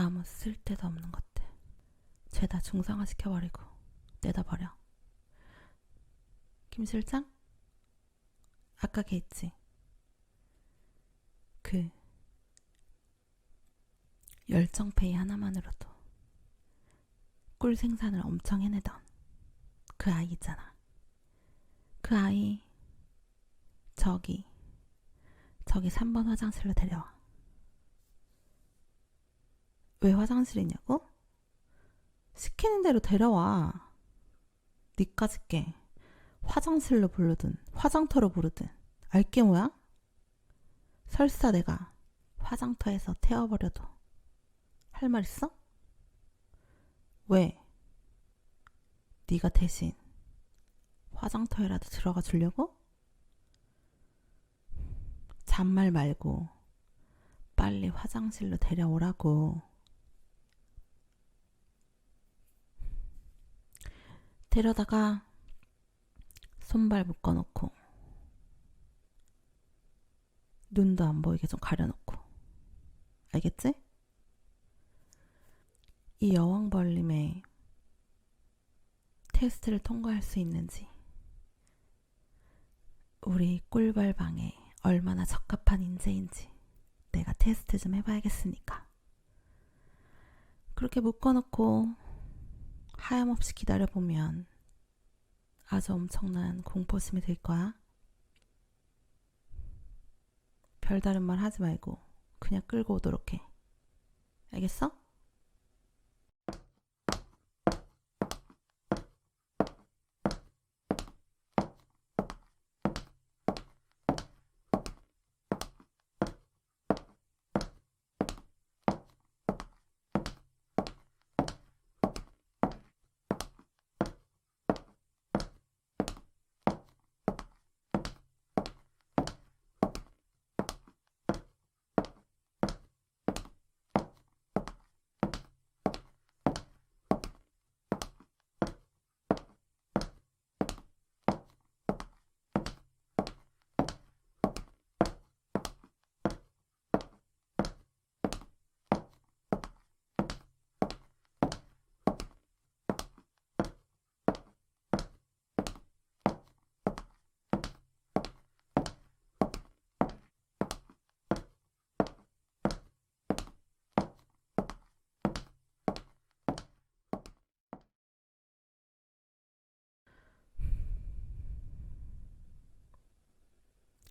아무 쓸데도 없는 것들 죄다 중상화시켜버리고 떼다버려. 김 실장? 아까 걔 있지? 그 열정페이 하나만으로도 꿀 생산을 엄청 해내던 그 아이 있잖아. 그 아이 저기 저기 3번 화장실로 데려와. 왜 화장실이냐고? 시키는 대로 데려와. 니까 짓 게 화장실로 부르든 화장터로 부르든 알게 뭐야? 설사 내가 화장터에서 태워버려도 할 말 있어? 왜? 네가 대신 화장터에라도 들어가 주려고? 잔말 말고 빨리 화장실로 데려오라고. 데려다가 손발 묶어놓고 눈도 안 보이게 좀 가려놓고 알겠지? 이 여왕벌림의 테스트를 통과할 수 있는지 우리 꿀벌방에 얼마나 적합한 인재인지 내가 테스트 좀 해봐야겠으니까 그렇게 묶어놓고 하염없이 기다려보면 아주 엄청난 공포심이 들 거야. 별다른 말 하지 말고 그냥 끌고 오도록 해. 알겠어?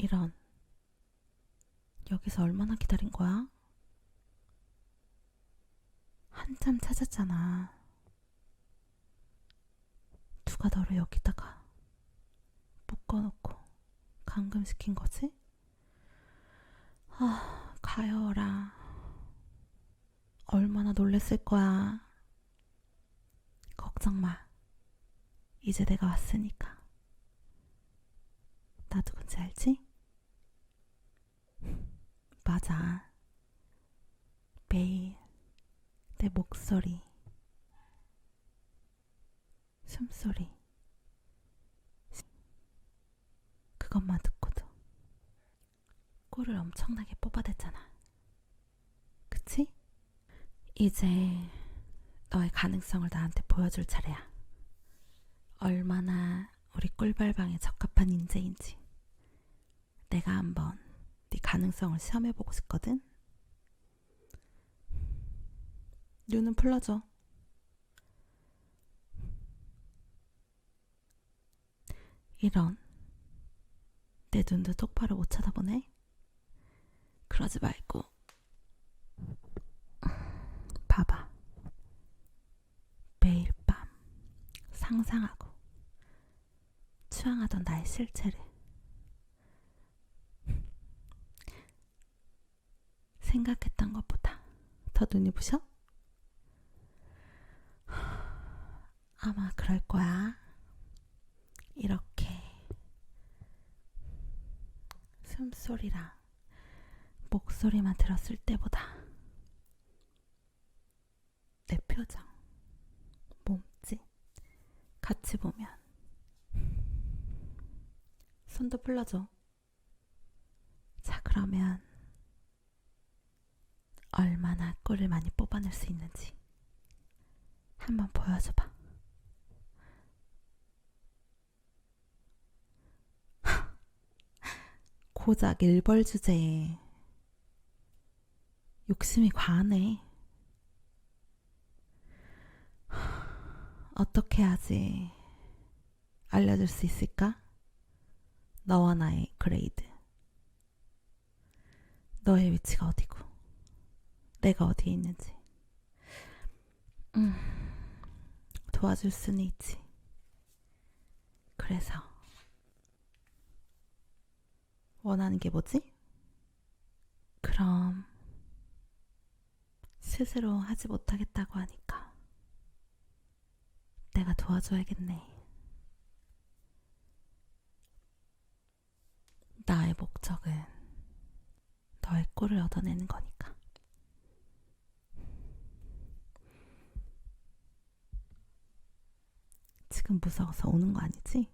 이런. 여기서 얼마나 기다린 거야? 한참 찾았잖아. 누가 너를 여기다가 묶어놓고 감금시킨 거지? 아, 가여라. 얼마나 놀랬을 거야. 걱정 마. 이제 내가 왔으니까. 나 누군지 알지? 맞아. 매일 내 목소리, 숨소리, 그것만 듣고도 꿀을 엄청나게 뽑아댔잖아. 그치? 이제 너의 가능성을 나한테 보여줄 차례야. 얼마나 우리 꿀벌방에 적합한 인재인지 내가 한번 네 가능성을 시험해보고 싶거든. 눈은 풀러줘. 이런 내 눈도 똑바로 못 쳐다보네. 그러지 말고 봐봐. 매일 밤 상상하고 추앙하던 나의 실체를 생각했던 것보다 더 눈이 부셔? 아마 그럴 거야. 이렇게 숨소리랑 목소리만 들었을 때보다 내 표정, 몸짓 같이 보면 손도 풀러줘. 자, 그러면 얼마나 꿀을 많이 살아가낼 수 있는지 한번 보여줘봐. 고작 일벌 주제에 욕심이 과하네. 어떻게 해야지 알려줄 수 있을까? 너와 나의 그레이드. 너의 위치가 어디고, 내가 어디에 있는지. 음, 도와줄 수는 있지. 그래서, 원하는 게 뭐지? 그럼, 스스로 하지 못하겠다고 하니까, 내가 도와줘야겠네. 나의 목적은 너의 꼴을 얻어내는 거니까. 지금 무서워서 오는 거 아니지?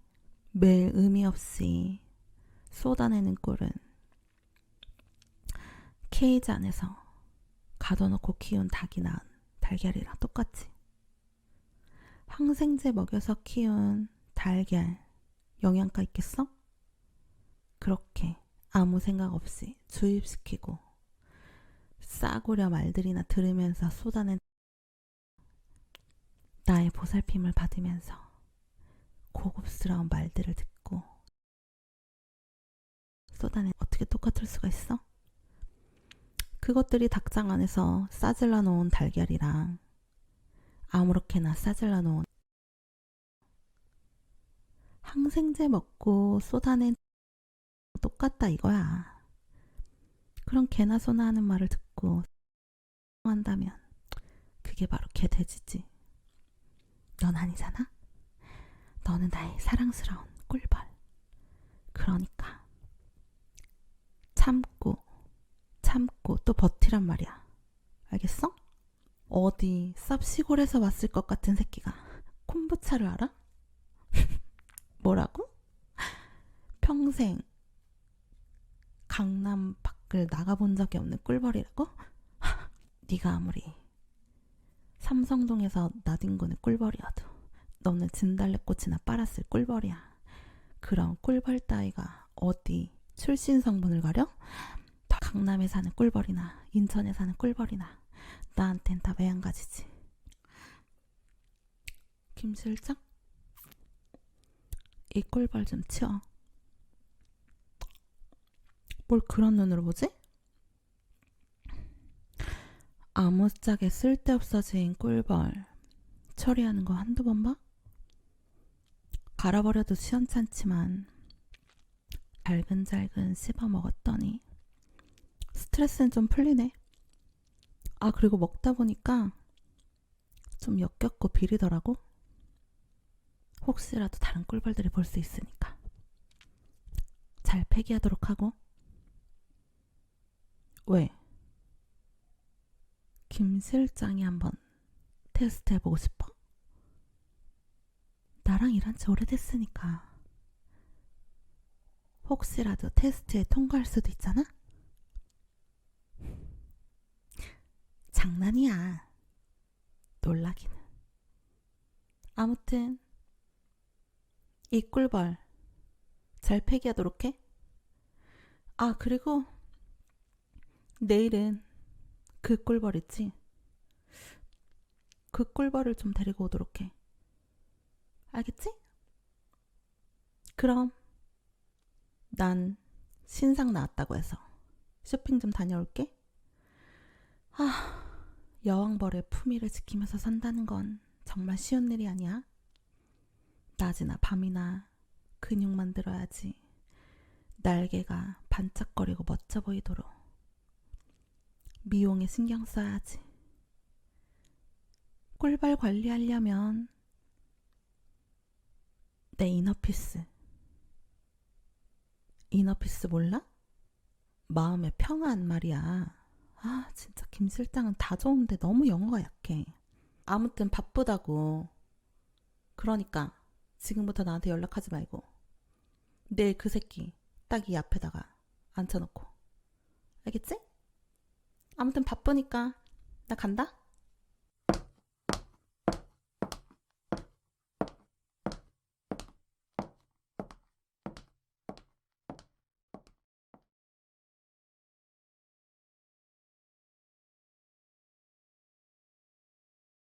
매일 의미 없이 쏟아내는 꼴은 케이지 안에서 가둬놓고 키운 닭이 낳은 달걀이랑 똑같지. 항생제 먹여서 키운 달걀 영양가 있겠어? 그렇게 아무 생각 없이 주입시키고 싸구려 말들이나 들으면서 쏟아낸 나의 보살핌을 받으면서 고급스러운 말들을 듣고 쏟아낸 어떻게 똑같을 수가 있어? 그것들이 닭장 안에서 싸질러 놓은 달걀이랑 아무렇게나 싸질러 놓은 항생제 먹고 쏟아낸 똑같다 이거야. 그런 개나 소나 하는 말을 듣고 한다면 그게 바로 개 돼지지. 넌 아니잖아? 너는 나의 사랑스러운 꿀벌. 그러니까 참고 참고 또 버티란 말이야. 알겠어? 어디 쌉 시골에서 왔을 것 같은 새끼가 콤부차를 알아? 뭐라고? 평생 강남 밖을 나가본 적이 없는 꿀벌이라고? 네가 아무리 삼성동에서 나뒹구는 꿀벌이어도 너는 진달래꽃이나 빨았을 꿀벌이야. 그런 꿀벌 따위가 어디 출신 성분을 가려? 다 강남에 사는 꿀벌이나 인천에 사는 꿀벌이나 나한텐 다 매한가지지. 김 실장? 이 꿀벌 좀 치워. 뭘 그런 눈으로 보지? 아무짝에 쓸데없어진 꿀벌 처리하는 거 한두 번 봐? 갈아버려도 시원찮지만 잘근잘근 씹어 먹었더니 스트레스는 좀 풀리네. 아 그리고 먹다 보니까 좀 역겹고 비리더라고. 혹시라도 다른 꿀벌들이 볼 수 있으니까 잘 폐기하도록 하고. 왜? 김 실장이 한번 테스트 해보고 싶어? 나랑 일한 지 오래됐으니까. 혹시라도 테스트에 통과할 수도 있잖아? 장난이야. 놀라기는. 아무튼, 이 꿀벌 잘 폐기하도록 해. 아, 그리고 내일은 그 꿀벌 있지? 그 꿀벌을 좀 데리고 오도록 해. 알겠지? 그럼 난 신상 나왔다고 해서 쇼핑 좀 다녀올게. 아, 여왕벌의 품위를 지키면서 산다는 건 정말 쉬운 일이 아니야. 낮이나 밤이나 근육 만들어야지. 날개가 반짝거리고 멋져 보이도록. 미용에 신경 써야지. 꿀벌 관리하려면 내 이너피스. 이너피스 몰라? 마음의 평안 말이야. 아, 진짜 김 실장은 다 좋은데 너무 영어가 약해. 아무튼 바쁘다고. 그러니까 지금부터 나한테 연락하지 말고 내일 그 새끼 딱 이 앞에다가 앉혀놓고. 알겠지? 아무튼 바쁘니까 나 간다.